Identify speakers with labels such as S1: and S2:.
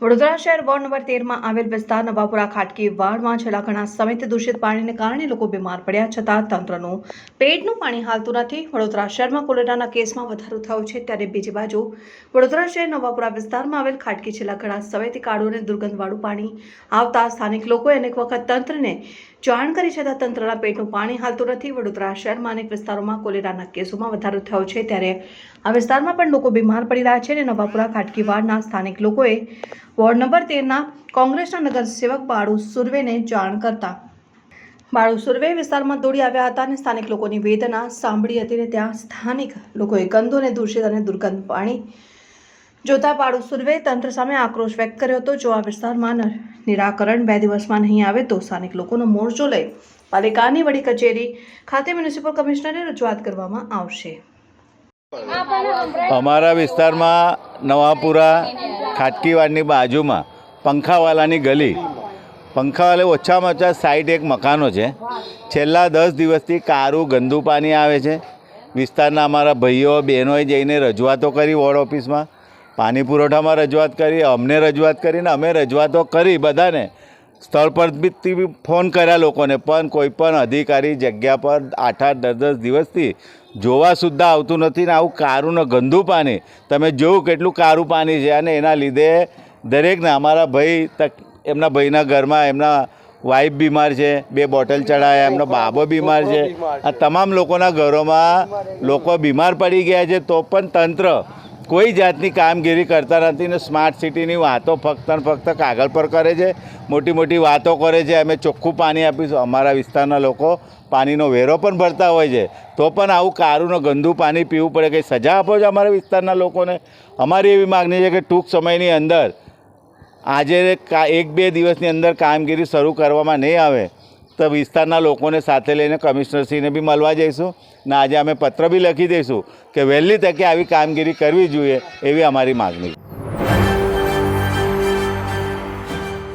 S1: વડોદરા શહેર ward number તેરમાં આવેલ વિસ્તાર નવાપુરા ખાટકી વાડમાં છેલ્લા ઘણા સમયથી દૂષિત પાણીને કારણે લોકો બીમાર પડ્યા છતાં તંત્રનું પેટનું પાણી હાલતું નથી. વડોદરા શહેરમાં કોલેરાના કેસમાં વધારો થયો છે ત્યારે બીજી બાજુ વડોદરા શહેર નવાપુરા વિસ્તારમાં આવેલ ખાટકી છેલ્લા ઘણા સમયથી કાળું અને દુર્ગંધવાળું પાણી આવતા સ્થાનિક લોકોએ અનેક વખત તંત્રને જાણ કરી છતાં તંત્રના પેટનું પાણી હાલતું નથી. વડોદરા શહેરમાં અનેક વિસ્તારોમાં કોલેરાના કેસોમાં વધારો થયો છે ત્યારે આ વિસ્તારમાં પણ લોકો બીમાર પડી રહ્યા છે અને નવાપુરા ખાટકી ખાટકીવાડના સ્થાનિક લોકોએ વોર્ડ નંબર તેરના કોંગ્રેસના નગરસેવક બાળુ સુર્વેને જાણ કરતા. બાળુ સુર્વે વિસ્તારમાં દોડી આવ્યા હતા અને સ્થાનિક લોકોની વેદના સાંભળી હતી અને ત્યાં સ્થાનિક લોકોએ ગંદુ અને દૂષિત અને દુર્ગંધ પાણી જોતા બાળુ સુર્વે તંત્ર સામે આક્રોશ વ્યક્ત કર્યો હતો. જો આ વિસ્તારમાં નિરાકરણ બે દિવસમાં નહીં આવે તો સ્થાનિક લોકોનો મોરચો લઈ પાલિકાની વડી કચેરી ખાતે મ્યુનિસિપલ કમિશનરે રજૂઆત કરવામાં આવશે.
S2: અમારા વિસ્તારમાં નવાપુરા ખાટકીવાડની બાજુમાં પંખાવાલાની ગલી. પંખાવાલે ઓછામાં ઓછા સાઈડ એક મકાનો છે. છેલ્લા દસ દિવસથી કારું, ગંદુ પાણી આવે છે. વિસ્તારના અમારા ભાઈઓ, બહેનોએ જઈને રજૂઆતો કરી વોર્ડ ઓફિસમાં. પાણી પુરવઠામાં રજૂઆત કરી, અમને રજૂઆત કરીને અમે રજૂઆતો કરી બધાને. સ્થળ પર બી ફોન કર્યા લોકોને, પણ કોઈ પણ અધિકારી જગ્યા પર આઠ આઠ દસ દસ દિવસથી જોવા સુદ્ધા આવતું નથી ને આવું કારું ને ગંદુ પાણી. તમે જોયું કેટલું કારું પાણી છે અને એના લીધે દરેકને અમારા ભાઈ તક, એમના ભાઈના ઘરમાં એમના વાઈફ બીમાર છે, બે બોટલ ચડાયા, એમનો બાબો બીમાર છે. આ તમામ લોકોના ઘરોમાં લોકો બીમાર પડી ગયા છે, તો પણ તંત્ર કોઈ જાતની કામગીરી કરતા નથી ને સ્માર્ટ સિટીની વાતો ફક્ત ને ફક્ત કાગળ પર કરે છે. મોટી મોટી વાતો કરે છે. અમે ચોખ્ખું પાણી આપીશું. અમારા વિસ્તારના લોકો પાણીનો વેરો પણ ભરતા હોય છે. તો પણ આવું કારું ને ગંદુ પાણી પીવું પડે. કંઈ સજા આપો છો અમારા વિસ્તારના લોકોને? અમારી એવી માગણી છે કે ટૂંક સમયની અંદર આજે એક બે દિવસની અંદર કામગીરી શરૂ કરવામાં નહીં આવે. તો વિસ્તારના લોકોને સાથે લઈને કમિશનરશ્રીને બી મળવા જઈશું ને આજે અમે પત્ર બી લખી દઈશું કે વહેલી તકે આવી કામગીરી કરવી જોઈએ એવી અમારી માગણી છે.